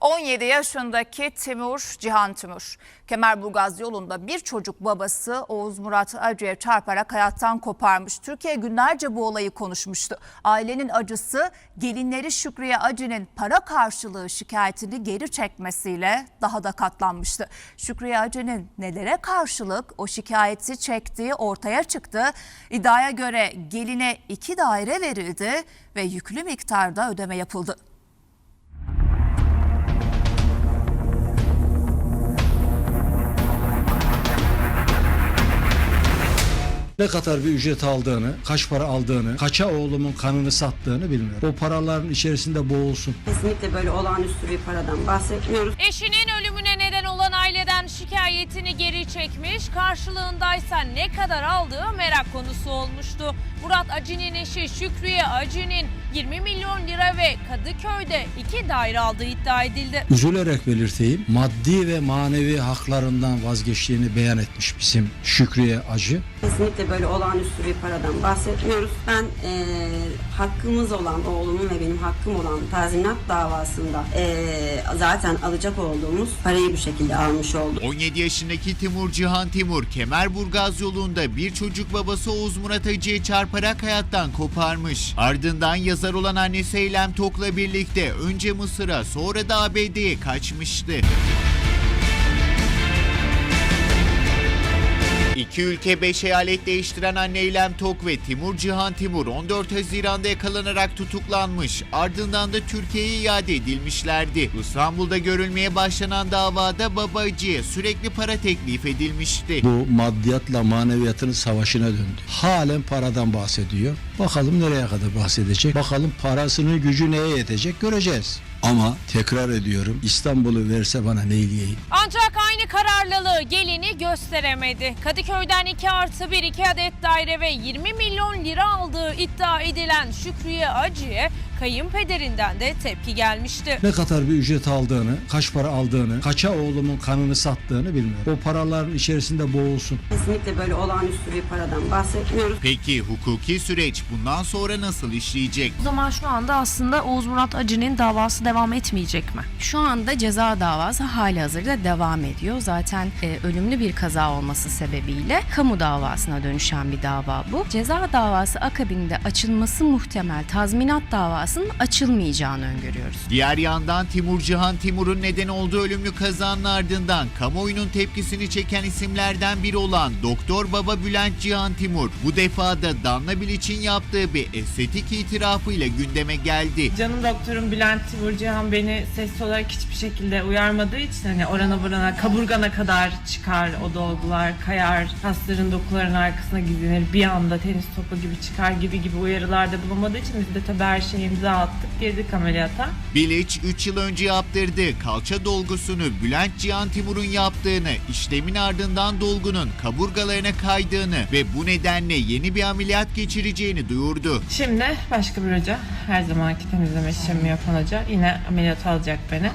17 yaşındaki Timur Cihan Timur, Kemerburgaz yolunda bir çocuk babası Oğuz Murat Acı'ya çarparak hayattan koparmış. Türkiye günlerce bu olayı konuşmuştu. Ailenin acısı gelinleri Şükriye Acı'nın para karşılığı şikayetini geri çekmesiyle daha da katlanmıştı. Şükriye Acı'nın nelere karşılık o şikayeti çektiği ortaya çıktı. İddiaya göre geline iki daire verildi ve yüklü miktarda ödeme yapıldı. Ne kadar bir ücret aldığını, kaç para aldığını, kaça oğlumun kanını sattığını bilmiyorum. O paraların içerisinde boğulsun. Kesinlikle böyle olağanüstü bir paradan bahsetmiyoruz. Eşinin ölümüne neden olan aileden şikayetini geri çekmiş, karşılığındaysa ne kadar aldığı merak konusu olmuştu. Murat Acı'nın eşi Şükriye Acı'nın 20 milyon lira ve Kadıköy'de iki daire aldığı iddia edildi. Üzülerek belirteyim, maddi ve manevi haklarından vazgeçtiğini beyan etmiş bizim Şükriye Acı. Kesinlikle böyle olağanüstü bir paradan bahsetmiyoruz. Ben eee, hakkımız olan oğlumun ve benim hakkım olan tazminat davasında eee, zaten alacak olduğumuz parayı bu şekilde almış olduk. 17 yaşındaki Timur Cihan Timur, Kemerburgaz yolunda bir çocuk babası Oğuz Murat Acı'ya çarparak hayattan koparmış. Ardından yazar olan annesi Eylem Tok'la birlikte önce Mısır'a sonra da ABD'ye kaçmıştı. İki ülke beş eyalet değiştiren anne Eylem Tok ve Timur Cihan Timur 14 Haziran'da yakalanarak tutuklanmış. Ardından da Türkiye'ye iade edilmişlerdi. İstanbul'da görülmeye başlanan davada babacıya sürekli para teklif edilmişti. Bu maddiyatla maneviyatın savaşına döndü. Halen paradan bahsediyor. Bakalım nereye kadar bahsedecek. Bakalım parasının gücü neye yetecek göreceğiz. Ama tekrar ediyorum İstanbul'u verse bana neyleyeyim? Ancak aynı kararlılığı gelini gösteremedi. Kadıköy'den 2 artı 1 2 adet daire ve 20 milyon lira aldığı iddia edilen Şükriye Acı'ya kayınpederinden de tepki gelmişti. Ne kadar bir ücret aldığını, kaç para aldığını, kaça oğlumun kanını sattığını bilmiyorum. O paraların içerisinde boğulsun. Kesinlikle böyle olağanüstü bir paradan bahsetmiyoruz. Peki hukuki süreç bundan sonra nasıl işleyecek? O zaman şu anda aslında Oğuz Murat Acı'nın davası devam etmeyecek mi? Şu anda ceza davası hali hazırda devam ediyor. Zaten e, ölümlü bir kaza olması sebebiyle kamu davasına dönüşen bir dava bu. Ceza davası akabinde açılması muhtemel tazminat davasının açılmayacağını öngörüyoruz. Diğer yandan Timur Cihan Timur'un neden olduğu ölümlü kazanın ardından kamuoyunun tepkisini çeken isimlerden biri olan Doktor Baba Bülent Cihan Timur bu defa da Danla Bilic'in yaptığı bir estetik itirafıyla gündeme geldi. Canım doktorum Bülent Timur Cihan beni sesli olarak hiçbir şekilde uyarmadığı için hani orana burana kaburgana kadar çıkar o dolgular kayar kasların dokuların arkasına gizlenir bir anda tenis topu gibi çıkar gibi gibi uyarılarda bulunmadığı için biz de tabii her şeyi imza attık girdik ameliyata. Bilic 3 yıl önce yaptırdığı kalça dolgusunu Bülent Cihan Timur'un yaptığını, işlemin ardından dolgunun kaburgalarına kaydığını ve bu nedenle yeni bir ameliyat geçireceğini duyurdu. Şimdi başka bir hoca her zamanki temizleme işlemi yapan hoca yine ameliyat alacak beni.